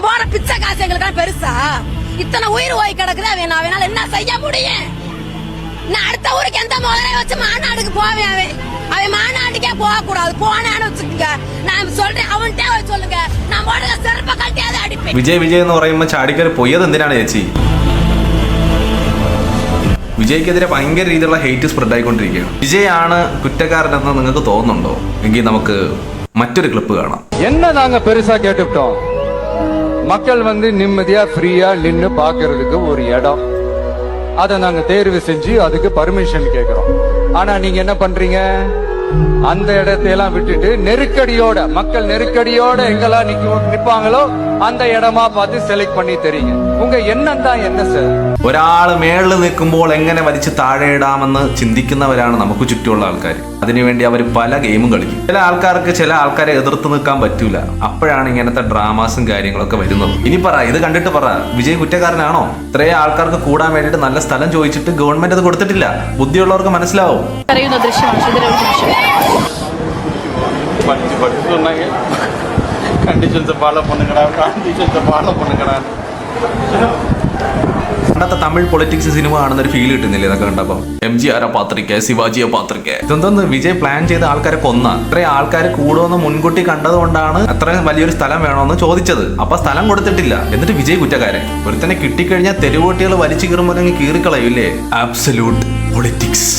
போற பிச்சை காசு எங்களுக்கு பெருசா இத்தனை உயிர் போய் கிடக்குது அவன் அவனால என்ன செய்ய முடியும் நான் அடுத்த ஊருக்கு எந்த முதலே வச்சு மாநாடுக்கு போவேன் அவன் அவன் மாநாட்டுக்கே போக கூடாது போனான்னு வச்சுக்கோங்க நான் சொல்றேன் அவன்கிட்ட போய் சொல்லுங்க நான் போடுற செருப்ப கட்டியாவது அடிப்பேன் വിജയ് വിജയ് എന്ന് പറയുമ്പോൾ ചാടിക്കറി പൊയ്യത് എന്തിനാണ് ചേച്ചി വിജയ്ക്കെതിരെ ഭയങ്കര രീതിയിലുള്ള ഹെയ്റ്റ് സ്പ്രെഡ് ആയിക്കൊണ്ടിരിക്കുകയാണ് വിജയ് ആണ് കുറ്റക്കാരനെന്ന് നിങ്ങൾക്ക് തോന്നുന്നുണ്ടോ എങ്കിൽ നമുക്ക് മറ്റൊരു ക്ലിപ്പ് കാണാം என்ன நாங்க பெருசா கேட்டுவிட்டோம் மக்கள் வந்து நிம்மதியாக ஃப்ரீயாக நின்று பார்க்கறதுக்கு ஒரு இடம். அதை நாங்கள் தேர்வு செஞ்சு அதுக்கு பர்மிஷன் கேட்குறோம் ஆனால் நீங்கள் என்ன பண்ணுறீங்க அந்த இடத்தையெல்லாம் விட்டுட்டு நெருக்கடியோட மக்கள் நெருக்கடியோட எங்கெல்லாம் நிக்க நிப்பாங்களோ அந்த இடமா பார்த்து செலக்ட் பண்ணி தெரியுங்க உங்க எண்ணம் தான் என்ன சார் ഒരാൾ മേളിൽ നിൽക്കുമ്പോൾ എങ്ങനെ വലിച്ച് താഴെ ഇടാമെന്ന് ചിന്തിക്കുന്നവരാണ് നമുക്ക് ചുറ്റുമുള്ള ആൾക്കാർ അതിനുവേണ്ടി അവർ പല ഗെയിമും കളിക്കും ചില ആൾക്കാർക്ക് ചില ആൾക്കാരെ എതിർത്ത് നിൽക്കാൻ പറ്റൂല അപ്പോഴാണ് ഇങ്ങനത്തെ ഡ്രാമാസും കാര്യങ്ങളൊക്കെ വരുന്നത് ഇനി പറ ഇത് കണ്ടിട്ട് പറ വിജയ് കുറ്റക്കാരനാണോ ഇത്രയും ആൾക്കാർക്ക് കൂടാൻ വേണ്ടിയിട്ട് നല്ല സ്ഥലം ചോദിച്ചിട്ട് ഗവൺമെന്റ് അത് കൊടുത്തിട്ടില്ല ബുദ്ധിയുള്ളവർക്ക് മനസ്സിലാവും പറയുന്ന ദൃശ്യമാണ് ഇതിലെ ഒരു ദൃശ്യം படித்து படித்து சொன்னாங்க கண்டிஷன்ஸை ஃபாலோ பண்ணுங்கடா கண்டிஷன்ஸை ஃபாலோ பண்ணுங்கடா പണ്ടത്തെ തമിഴ് പൊളിറ്റിക്സ് സിനിമ കാണുന്ന ഒരു ഫീൽ കിട്ടുന്നില്ല ഇതൊക്കെ കണ്ടപ്പോ എം ജി ആരാ പാത്രിക്ക ശിവാജിയെ പാത്രിക്ക ഇതെന്തോന്ന് വിജയ് പ്ലാൻ ചെയ്ത ആൾക്കാരെ കൊന്ന ഇത്രയും ആൾക്കാർ കൂടുമെന്ന് മുൻകൂട്ടി കണ്ടതുകൊണ്ടാണ് അത്രയും വലിയൊരു സ്ഥലം വേണമെന്ന് ചോദിച്ചത് അപ്പൊ സ്ഥലം കൊടുത്തിട്ടില്ല എന്നിട്ട് വിജയ് കുറ്റക്കാരൻ ഒരുത്തനെ കിട്ടിക്കഴിഞ്ഞാൽ തെരുവോട്ടികൾ വലിച്ചു കീറുമ്പോൾ കീറിക്കളയൂല്ലേ ആബ്സല്യൂട്ട് പൊളിറ്റിക്സ്